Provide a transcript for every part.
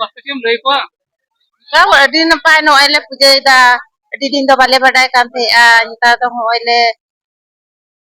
ᱵᱟᱥᱛᱮᱢ ᱞᱟᱹᱭ ᱠᱚᱣᱟ ᱛᱟᱣ ᱟᱹᱰᱤ ᱱᱟᱯᱟᱭ ᱱᱚᱜᱼᱚᱭ ᱞᱮ ᱯᱩᱡᱟᱹᱭᱮᱫᱟ ᱟᱹᱰᱤ ᱫᱤᱱ ᱫᱚ ᱵᱟᱞᱮ ᱵᱟᱰᱟᱭ ᱠᱟᱱ ᱛᱟᱦᱮᱸᱜᱼᱟ ᱱᱮᱛᱟᱨ ᱫᱚ ᱱᱚᱜᱼᱚᱭ ᱞᱮ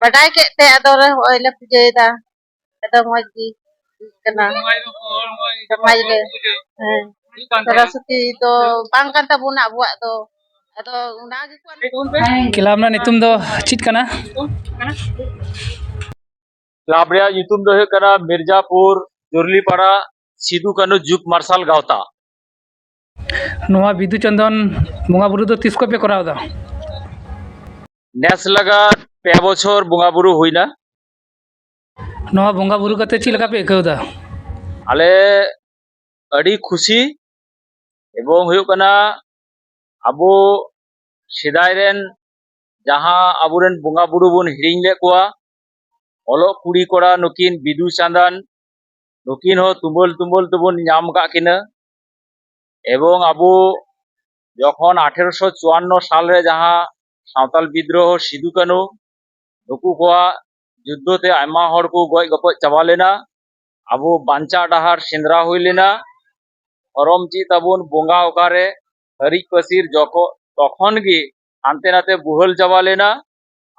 ᱵᱟᱰᱟᱭ ᱠᱮᱫ ᱛᱮ ᱟᱫᱚ ᱱᱚᱜᱼᱚᱭ ᱞᱮ ᱯᱩᱡᱟᱹᱭᱮᱫᱟ ᱟᱫᱚ ᱢᱚᱡᱽ ᱜᱮ ᱠᱟᱱᱟ ᱥᱚᱢᱟᱡᱽ ᱨᱮ ᱦᱮᱸ ᱥᱚᱨᱚᱥᱚᱛᱤ ᱫᱚ ᱵᱟᱝ ᱠᱟᱱ ᱛᱟᱵᱚᱱᱟ ᱟᱵᱚᱣᱟᱜ ᱫᱚ ᱟᱫᱚ ᱚᱱᱟ ᱜᱮᱠᱚ ᱠᱞᱟᱵ ᱨᱮᱱᱟᱜ ᱧᱩᱛᱩم ᱫᱚ ᱪᱮᱫ ᱠᱟᱱᱟ ᱠᱞᱟᱵ ᱨᱮᱭᱟᱜ ᱧᱩᱛᱩᱢ ᱫᱚ ᱦᱩᱭᱩᱜ ᱠᱟᱱᱟ ᱢᱤᱨᱡᱟᱯᱩᱨ ᱡᱩᱨᱞᱤᱯᱟᱲᱟ ᱥᱤᱫᱩ ᱠᱟᱹᱱᱩ ᱡᱩᱜᱽ ᱢᱟᱨᱥᱟᱞ ᱜᱟᱶᱛᱟ ᱱᱚᱣᱟ ᱵᱤᱫᱩ ᱪᱟᱸᱫᱟᱱ ᱵᱚᱸᱜᱟ ᱵᱩᱨᱩ ᱫᱚ ᱛᱤᱥ ᱠᱷᱚᱡ ᱯᱮ ᱠᱚᱨᱟᱣ ᱮᱫᱟ ᱱᱮᱥ ᱞᱟᱜᱟᱫ ᱯᱮ ᱵᱚᱪᱷᱚᱨ ᱵᱚᱸᱜᱟ ᱵᱩᱨᱩ ᱦᱩᱭᱱᱟ ᱱᱚᱣᱟ ᱵᱚᱸᱜᱟ ᱵᱩᱨᱩ ᱠᱟᱛᱮ ᱪᱮᱫ ᱞᱮᱠᱟ ᱯᱮ ᱟᱹᱭᱠᱟᱹᱣ ᱮᱫᱟ ᱟᱞᱮ ᱟᱹᱰᱤ ᱠᱷᱩᱥᱤ ᱮᱵᱚᱝ ᱦᱩᱭᱩᱜ ᱠᱟᱱᱟ ᱟᱵᱚ ᱥᱮᱫᱟᱭ ᱨᱮᱱ ᱡᱟᱦᱟᱸ ᱟᱵᱚᱨᱮᱱ ᱵᱚᱸᱜᱟ ᱵᱩᱨᱩ ᱵᱚᱱ ᱦᱤᱲᱤᱧ ᱞᱮᱫ ᱠᱚᱣᱟ ᱚᱞᱚᱜ ᱠᱩᱲᱤ ᱠᱚᱲᱟ ᱱᱩᱠᱤᱱ ᱵᱤᱫᱩ ᱪᱟᱸᱫᱟᱱ নুকিন ᱦᱚᱸ তুমুল তুমুল ᱛᱮᱵᱚᱱ ᱧᱟᱢ ᱠᱟᱜ এবং আবু যখন আঠেরোশো চুয়ান্ন সালে যাহা সাঁওতাল বিদ্রোহ সিধু কানু নুকু কোয়া যুদ্ধতে আমা হর কো গজ গপজ চাবা লেনা আবু বাঞ্চা ডাহার সেন্দ্রা হই লেনা ধরম চি তাবুন বঙ্গা ওকারে হরি কসির যখ তখন গি হানতে নাতে বুহল চাবা লেনা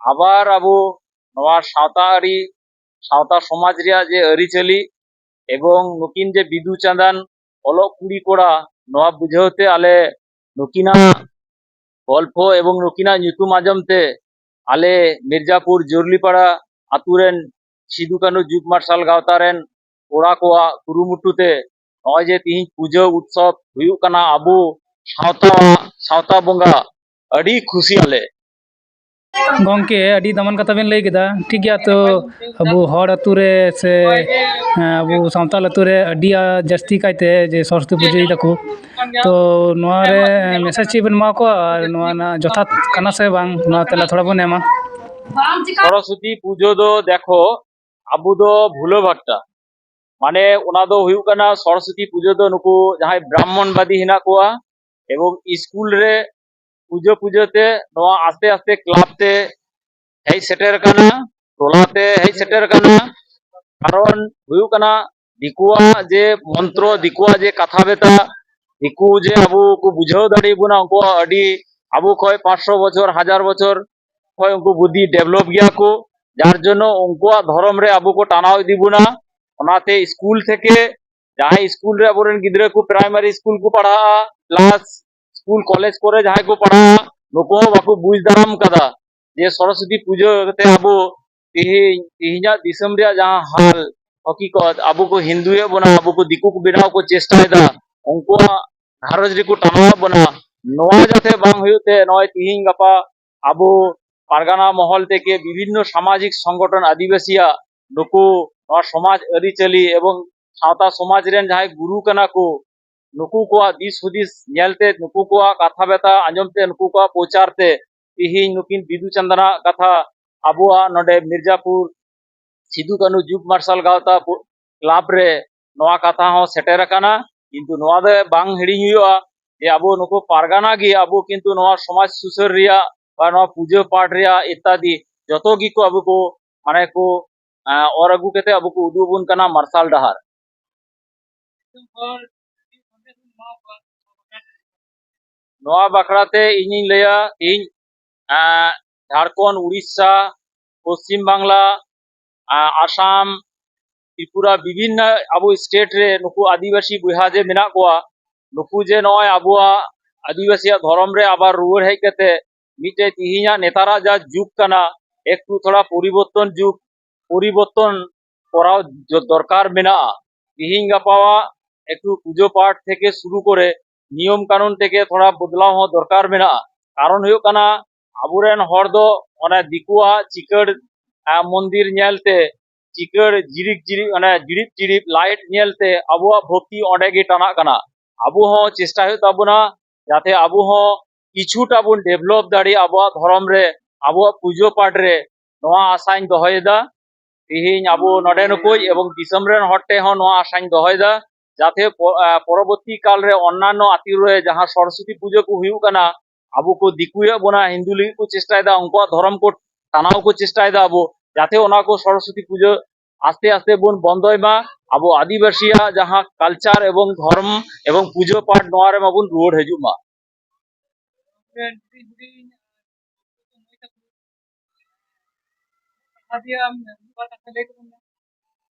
আবার আবু নয়া সাঁওতা আরি সাঁওতা সমাজ রিয়া যে আরি চলি এবং ᱱᱩᱠᱤᱱ যে বিদু চাঁদান ᱚᱞᱚᱜ কুড়ি করা ᱱᱚᱣᱟ বুঝতে আলে ᱱᱩᱠᱤᱱᱟᱜ গল্প এবং নকিনা নিতুম আজমতে আলে মির্জাপুর জুরলিপাড়া আতুরেন, সিধু কানু যুগ মার্শাল গাওতারেন ওরা কোয়া কুরুমুটুতে নয় যে তিহি পুজো উৎসব হুয়ুকানা আবু, সাঁওতা সাঁওতা বঙ্গা, আড়ি খুশি আলে। ᱜᱚᱝᱠᱮ ᱟᱹᱰᱤ ᱫᱟᱢᱟᱱ ᱠᱟᱛᱷᱟ ᱵᱮᱱ ᱞᱟᱹᱭ ᱠᱮᱫᱟ ᱴᱷᱤᱠ ᱜᱮᱭᱟ ᱛᱚ ᱟᱵᱚ ᱦᱚᱲ ᱟᱛᱳ ᱨᱮ ᱥᱮ ᱟᱵᱚ ᱥᱟᱱᱛᱟᱲ ᱟᱛᱳ ᱨᱮ ᱟᱹᱰᱤ ᱡᱟᱹᱥᱛᱤ ᱠᱟᱭᱛᱮ ᱡᱮ ᱥᱚᱨᱚᱥᱚᱛᱤ ᱯᱩᱡᱟᱹᱭ ᱫᱟᱠᱚ ᱛᱚ ᱱᱚᱣᱟ ᱨᱮ ᱢᱮᱥᱮᱡᱽ ᱪᱮᱫ ᱵᱮᱱ ᱮᱢᱟ ᱠᱚᱣᱟ ᱟᱨ ᱱᱚᱣᱟ ᱨᱮᱱᱟᱜ ᱡᱚᱛᱷᱟᱛ ᱠᱟᱱᱟ ᱥᱮ ᱵᱟᱝ ᱱᱚᱣᱟ ᱛᱮᱞᱟ ᱛᱷᱚᱲᱟ ᱵᱚᱱ ᱮᱢᱟ ᱥᱚᱨᱚᱥᱚᱛᱤ ᱯᱩᱡᱟᱹ ᱫᱚ ᱫᱮᱠᱷᱚ ᱟᱵᱚ ᱫᱚ ᱵᱷᱩᱞᱟᱹ ᱵᱷᱟᱴᱟ ᱢᱟᱱᱮ ᱚᱱᱟ ᱫᱚ ᱦᱩᱭᱩᱜ ᱠᱟᱱᱟ ᱥᱚᱨᱚᱥᱚᱛᱤ ᱯᱩᱡᱟᱹ ᱫᱚ ᱱᱩᱠᱩ ᱡᱟᱦᱟᱸᱭ ᱵᱨᱟᱦᱢᱚᱱᱵᱟᱫᱤ ᱦᱮᱱᱟᱜ ᱠᱚᱣᱟ এবং স্কুল রে পুজো পুজোতে ᱱᱚᱣᱟ আস্তে আস্তে ক্লাব তে হেই সেটের কানা, টোলাতে হেই সেটের কানা। কারণ হুয়ু কানা, দিকুয়া যে মন্ত্র, দিকুয়া যে কথা বেতা, দিকু যে আবু, কু বুঝাও দাঁড়ি বুনা উনকু আডি, আবু কয় 500 বছর, হাজার বছর, কয় উনকু বুদ্ধি ডেভেলপ গিয়া কো। যার জন্য উনকুয়া ধর্ম রে আবু কো টানাও দিবুনা ওনাতে স্কুল থেকে, যাই স্কুল রে আবরেন গিদরে কু, প্রাইমারি স্কুল কু পড়া প্লাস સ્કૂલ કોલેજ કોરે જાય કો પડા લોકો બાકુ બુજ દામ કદા જે સરસ્વતી પૂજો તે આબો તેહી તેહિના દિસમ રે જા હાલ હકીકત આબો કો હિન્દુ એ બના આબો કો દીકુ કો બનાવ કો ચેષ્ટા દા ઉનકો ભારત રે કો ટાણવા બના નોવા જાતે બાંગ હયો તે નોય તેહિન ગપા আবু পারগানা মহল থেকে বিভিন্ন সামাজিক সংগঠন আদিবাসীয়া নুকু সমাজ আরিচালি এবং সাঁওতা সমাজ রেন যাহাই গুরু কানা কো नुकू को दिस हूदते नुकू को कथा बता आजमते नुकू को प्रचारते तीन नुकिन बिदू चंदना कथा अब मिर्जापुर सिदू कानू जुग मार्शल गाता क्लाब रे कथा हों सेटर करना किंतु बांग हिड़ी हुआ ये अब नुक पारगाना गे अब किंतु समाज सुसर रिया बा पूजो पाठ रिया इत्यादि जो गी को अब को माने को और अगू कहते अब को उदूबन करना मार्शल डहार ᱱᱚᱣᱟ ᱵᱟᱠᱷᱨᱟᱛᱮ ᱤᱧᱤᱧ ᱞᱟᱹᱭᱟ ᱤᱧ ঝাড়খণ্ড উড়িষ্যা পশ্চিমবাংলা আসাম ত্রিপুরা বিভিন্ন আবু স্টেট রে নুকু আদিবাসী বুহা যে মেনা কোয়া নুকু যে নয় আবুয়া আদিবাসী ধরম রে আবার রুয়ার হেজ কাতে মিটে তিহিয়া নেতারা যা যুগ কানা একটু থোড়া পরিবর্তন যুগ পরিবর্তন করা দরকার মেনা তিহিন গাপাওয়া একটু পুজো পাঠ থেকে শুরু করে ᱱᱤᱭᱚᱢ ᱠᱟᱹᱱᱩᱱ ᱛᱮᱜᱮ ᱛᱷᱚᱲᱟ ᱵᱚᱫᱞᱟᱣ ᱦᱚᱸ ᱫᱚᱨᱠᱟᱨ ᱢᱮᱱᱟᱜᱼᱟ ᱠᱟᱨᱚᱱ ᱦᱩᱭᱩᱜ ᱠᱟᱱᱟ ᱟᱵᱚᱨᱮᱱ ᱦᱚᱲ ᱫᱚ ᱚᱱᱟ ᱫᱤᱠᱩᱣᱟᱜ ᱪᱤᱠᱟᱹᱲ ᱢᱚᱱᱫᱤᱨ ᱧᱮᱞᱛᱮ ᱪᱤᱠᱟᱹᱲ ᱡᱤᱨᱤᱯ ᱡᱤᱨᱤᱯ ᱚᱱᱟ ᱡᱤᱨᱤᱯ ᱡᱤᱨᱤᱯ ᱞᱟᱭᱤᱴ ᱧᱮᱞᱛᱮ ᱟᱵᱚᱣᱟᱜ ᱵᱷᱚᱠᱛᱤ ᱚᱸᱰᱮ ᱜᱮ ᱴᱟᱱᱟᱜ ᱠᱟᱱᱟ ᱟᱵᱚ ᱦᱚᱸ ᱪᱮᱥᱴᱟ ᱦᱩᱭᱩᱜ ᱛᱟᱵᱚᱱᱟ ᱡᱟᱛᱮ ᱟᱵᱚ ᱦᱚᱸ ᱠᱤᱪᱷᱩᱴᱟ ᱵᱚᱱ ᱰᱮᱵᱷᱞᱚᱯ ᱫᱟᱲᱮᱭᱟᱜ ᱟᱵᱚᱣᱟᱜ ᱫᱷᱚᱨᱚᱢ ᱨᱮ ᱟᱵᱚᱣᱟᱜ ᱯᱩᱡᱟᱹ ᱯᱟᱴ ᱨᱮ ᱱᱚᱣᱟ ᱟᱥᱟᱧ ᱫᱚᱦᱚᱭᱮᱫᱟ ᱛᱤᱦᱤᱧ ᱟᱵᱚ ᱱᱚᱰᱮᱱ ᱠᱚ ᱮᱵᱚᱝ ᱫᱤᱥᱚᱢ ᱨᱮᱱ ᱦᱚᱲ ᱴᱷᱮᱱ ᱦᱚᱸ ᱱᱚᱣᱟ ᱟᱥᱟᱧ ᱫᱚᱦᱚᱭᱮᱫᱟ ᱡᱟᱛᱮ ᱯᱚᱨᱚᱵᱚᱨᱛᱤ ᱠᱟᱞᱨᱮ ᱚᱱᱱᱟᱱᱱᱚ ᱟᱛᱤᱨ ᱨᱮ ᱡᱟᱦᱟᱸ ᱥᱚᱨᱚᱥᱚᱛᱤ ᱯᱩᱡᱟᱹ ᱠᱚ ᱦᱩᱭᱩᱜ ᱠᱟᱱᱟ ᱟᱵᱚ ᱠᱚ ᱫᱤᱠᱩᱭᱮᱫ ᱵᱚᱱᱟ ᱦᱤᱱᱫᱩ ᱞᱟᱹᱜᱤᱫ ᱠᱚ ᱪᱮᱥᱴᱟᱭᱮᱫᱟ ᱩᱱᱠᱩᱣᱟᱜ ᱫᱷᱚᱨᱚᱢ ᱠᱚ ᱴᱟᱱᱟᱣ ᱠᱚ ᱪᱮᱥᱴᱟᱭᱮᱫᱟ ᱟᱵᱚ ᱡᱟᱛᱮ ᱚᱱᱟ ᱠᱚ ᱥᱚᱨᱚᱥᱚᱛᱤ ᱯᱩᱡᱟᱹ আস্তে আস্তে বোন বন্ধই মা আবো আদিবাসীয়া যাহা কালচার এবং ধর্ম এবং পুজো পাঠ নোয়ারে মাবুন রুয়ার হেজুক মা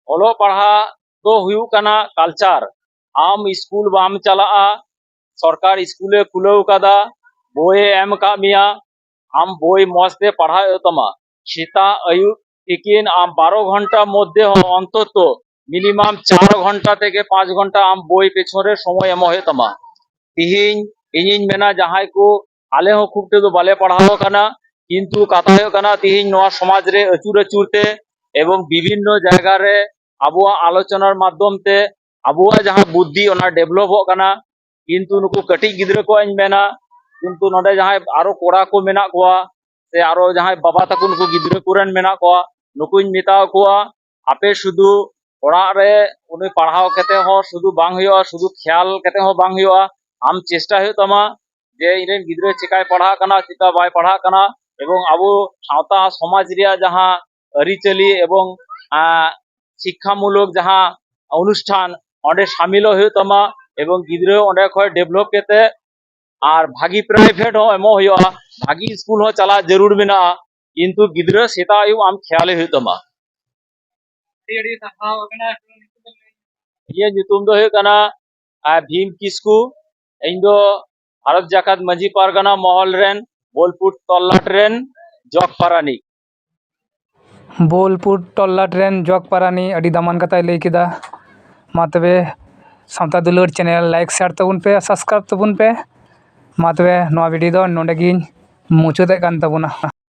অলো পাড়া ᱫᱚ ᱦᱩᱭᱩᱜ ᱠᱟᱱᱟ ᱠᱟᱞᱪᱟᱨ ᱟᱢ ᱥᱠᱩᱞ ᱵᱟᱢ ᱪᱟᱞᱟᱜᱼᱟ ᱥᱚᱨᱠᱟᱨ ᱥᱠᱩᱞᱮ ᱠᱷᱩᱞᱟᱹᱣ ᱠᱟᱫᱟ ᱵᱳᱭᱮ ᱮᱢ ᱠᱟᱜ ᱢᱮᱭᱟ ᱟᱢ ᱵᱳᱭ ᱢᱚᱡᱽᱛᱮ ᱯᱟᱲᱦᱟᱣ ᱦᱩᱭᱩᱜ ᱛᱟᱢᱟ ᱥᱮᱛᱟᱜ আয়ুব ᱛᱤᱠᱤন আম বারো ঘণ্টার মধ্যে অন্তত মিনিমাম চার ঘণ্টা থেকে পাঁচ ঘণ্টা আম বই পেছনে সময় এমন হয়ে তামা তিহিন ইঞ্জিন মেনা যাহাই কো আলে হো খুব তো বালে পড়াও কানা, কিন্তু কাতা হয়ে কানা তিহিন নোয়া সমাজ রে আচুর আচুরতে এবং বিভিন্ন জায়গা রে আবুয়া আলোচনার মাধ্যমতে আবুয়া যাহা বুদ্ধি ওনা ডেভেলপ কানা কিন্তু নুকু কাটি গিদ্র কো আইন মেনা কিন্তু নডে যাহা আরও কোড়া কো মেনা কোয়া সে আরও যাহা বাবা তাকু নুকু গিদ্র কোরেন মেনা কোয়া নুকুইন মিতা কোয়া আপে শুধু ওড়া রে উনি পড়াও কেতে হ শুধু বাং হইয়া শুধু খেয়াল কেতে হ বাং হইয়া আম চেষ্টা হই তোমা যে ইরেন গিদ্র চিকায় পড়া কানা চিতা বাই পড়া কানা এবং আবু সাঁওতা সমাজ রিয়া যাহা আরিচালি এবং শিক্ষামূলক যাহা অনুষ্ঠান, অনেক সামিল হইতমা এবং গিদ্রে অনেক হয় ডেভেলপ কেতে। আর ভাগি প্রাইভেট হো এমন হইয়া ভাগি স্কুল হো চালা জরুর মেনা কিন্তু গিদ্রে সেটা আয়ু আম খেয়ালে হইতমা ইয়ে নিতুম দো কানা ভীম কিসকু ইন্দো ভারত জাকাত মাঝি পারগানা মহল রেন, বোলপুর তল্লাট রেন, জগ পারানিক ᱵᱳᱞᱯᱩᱨ ᱛᱚᱞᱞᱟᱴ ᱨᱮᱱ ᱡᱚᱜᱽ ᱯᱟᱨᱟᱱᱤᱠ ᱵᱳᱞᱯᱩᱨ ᱴᱚᱞᱞᱟᱴ ᱨᱮᱱ ᱡᱚᱜᱽ ᱯᱟᱨᱟᱱᱤ ᱟᱹᱰᱤ ᱫᱟᱢᱟᱱ ᱠᱟᱛᱷᱟᱭ ᱞᱟᱹᱭ ᱠᱮᱫᱟ ᱢᱟ ᱛᱚᱵᱮ ᱥᱟᱶᱛᱟ ᱫᱩᱞᱟᱹᱲ ᱪᱮᱱᱮᱞ ᱞᱟᱭᱤᱠ ᱥᱮᱭᱟᱨ ᱛᱟᱵᱚᱱ ᱯᱮ ᱥᱟᱵᱥᱠᱨᱟᱭᱤᱵ ᱛᱟᱵᱚᱱ ᱯᱮ ᱢᱟ ᱛᱚᱵᱮ ᱱᱚᱣᱟ ᱵᱷᱤᱰᱤᱭᱳ ᱫᱚ ᱱᱚᱸᱰᱮ ᱜᱤᱧ ᱢᱩᱪᱟᱹᱫᱮᱫ ᱠᱟᱱ ᱛᱟᱵᱚᱱᱟ